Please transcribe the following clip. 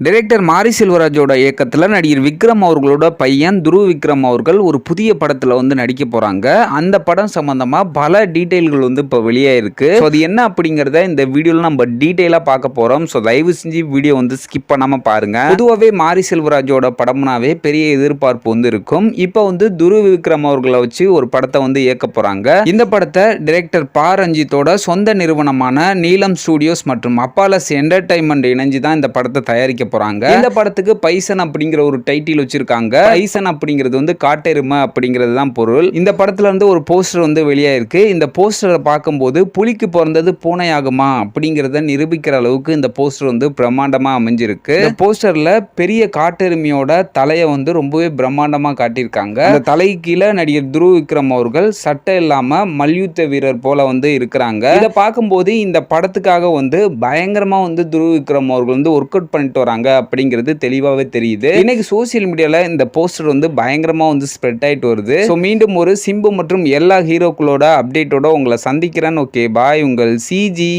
Director மாரி செல்வராஜோட இயக்கத்தில் நடிகர் விக்ரம் அவர்களோட பையன் துருவ் விக்ரம் அவர்கள் ஒரு புதிய படத்தில் வந்து நடிக்க போகிறாங்க அந்த படம் சம்மந்தமாக பல டீட்டெயில்கள் வந்து இப்போ வெளியாயிருக்கு ஸோ அது என்ன அப்படிங்கிறத இந்த வீடியோவில் நம்ம டீட்டெயிலாக பார்க்க போகிறோம் ஸோ தயவு செஞ்சு வீடியோ வந்து ஸ்கிப் பண்ணாமல் பாருங்க. பொதுவாகவே மாரி செல்வராஜோட படம்னாவே பெரிய எதிர்பார்ப்பு வந்து இருக்கும். இப்போ வந்து துருவ் விக்ரம் அவர்களை வச்சு ஒரு படத்தை வந்து இயக்க போகிறாங்க இந்த படத்தை டைரக்டர் பா. ரஞ்சித்தோட சொந்த நிறுவனமான நீலம் ஸ்டூடியோஸ் மற்றும் அப்பாலஸ் என்டர்டைன்மெண்ட் இணைஞ்சு தான் இந்த படத்தை தயாரிக்க போறாங்க. இந்த படத்துக்கு பைசன் அப்படிங்கிற ஒரு டைட்டில் வச்சிருக்காங்க. பைசன் அப்படிங்கிறது வந்து காட்டெருமை அப்படிங்கிறது தான் பொருள். இந்த படத்துல இருந்து ஒரு போஸ்டர் வந்து வெளியாயிருக்கு. இந்த போஸ்டரை பார்க்கும்போது புலிக்கு பிறந்தது பூனையாகுமா அப்படிங்கிறத நிரூபிக்கிற அளவுக்கு இந்த போஸ்டர் வந்து பிரம்மாண்டமா அமைஞ்சிருக்கு. இந்த போஸ்டர்ல பெரிய காட்டெருமையோட தலையை வந்து ரொம்பவே பிரம்மாண்டமா காட்டியிருக்காங்க. அந்த தலை கீழே நடிகர் துருவ விக்ரம் அவர்கள் சட்டை இல்லாம மல்யுத்த வீரர் போல வந்து இருக்கிறாங்க. இதை பார்க்கும்போது இந்த படத்துக்காக வந்து பயங்கரமா வந்து துருவ விக்ரம் அவர்கள் வந்து ஒர்க் அவுட் பண்ணிட்டு வராங்க. அப்படிங்கிறது தெளிவாகவே தெரியுது. இன்னைக்கு சோசியல் மீடியாவில் இந்த போஸ்டர் வந்து பயங்கரமாக வந்து ஸ்ப்ரெட் ஆயிட்டு வருது. ஸோ மீண்டும் ஒரு சிம்பு மற்றும் எல்லா ஹீரோக்களோட அப்டேட்டோட உங்களை சந்திக்கிறேன். ஓகே பாய் உங்கள் சிஜி